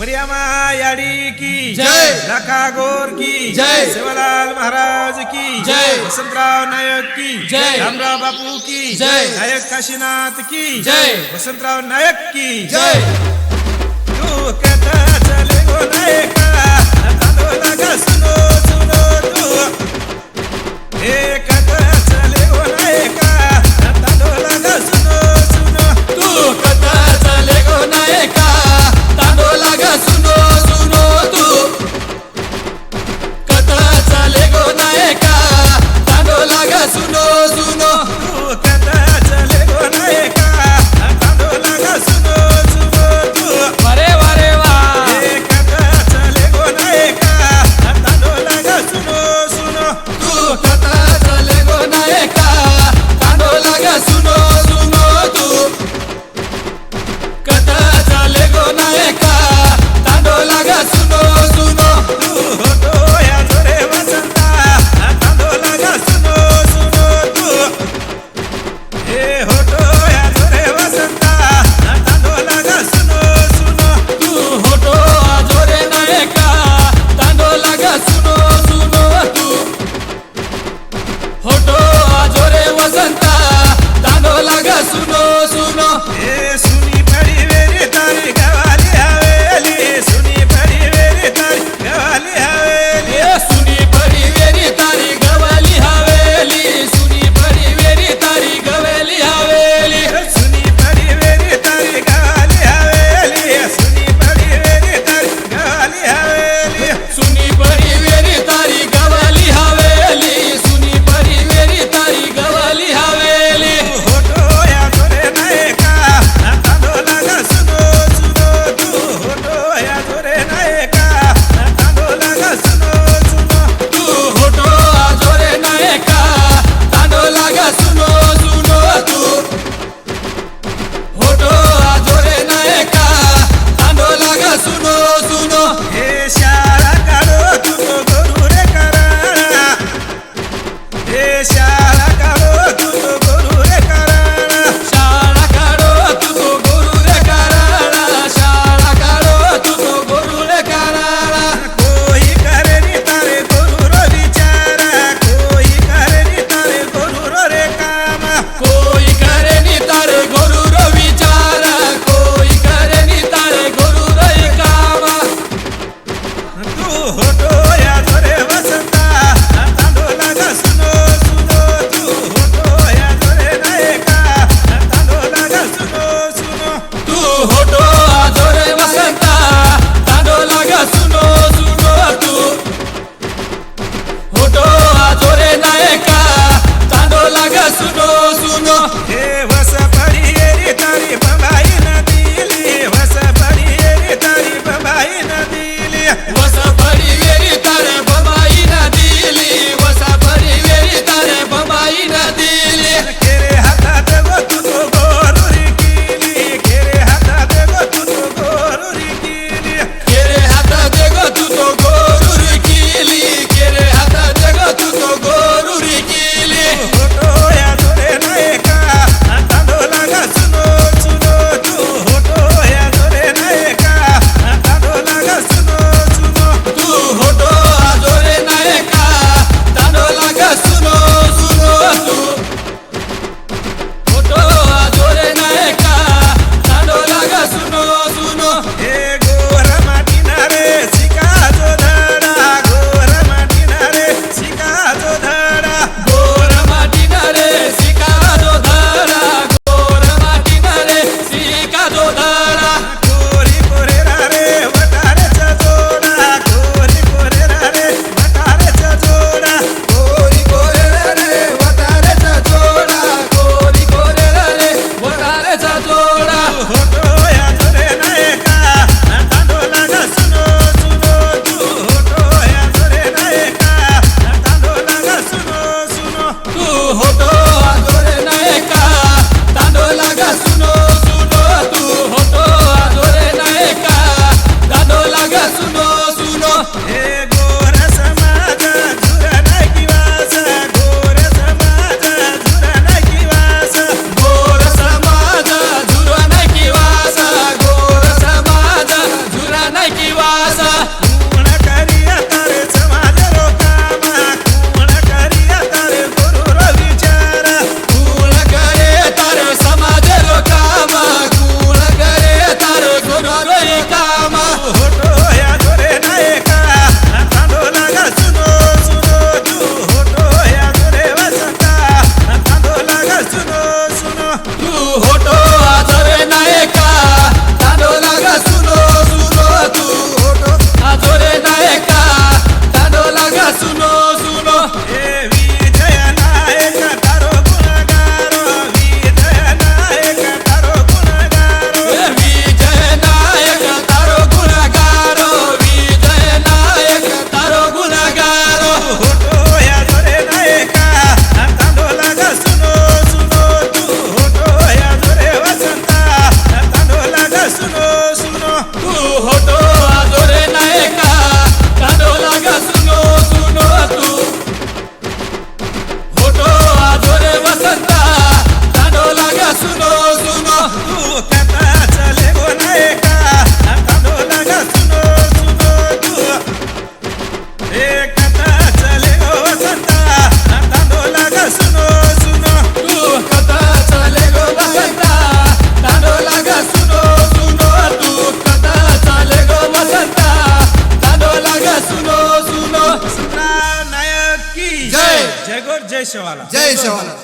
मरियामा याडी की जय। लखा गोर की जय। शिवलाल महाराज की जय। वसंतराव नायक की जय। रामराव बापू की जय। नायक काशीनाथ की जय। वसंतराव नायक की जय। तू कथा चले गो नायका सुनो सुनो तू. हे कथा ojos जय शिवाला जय शिवाला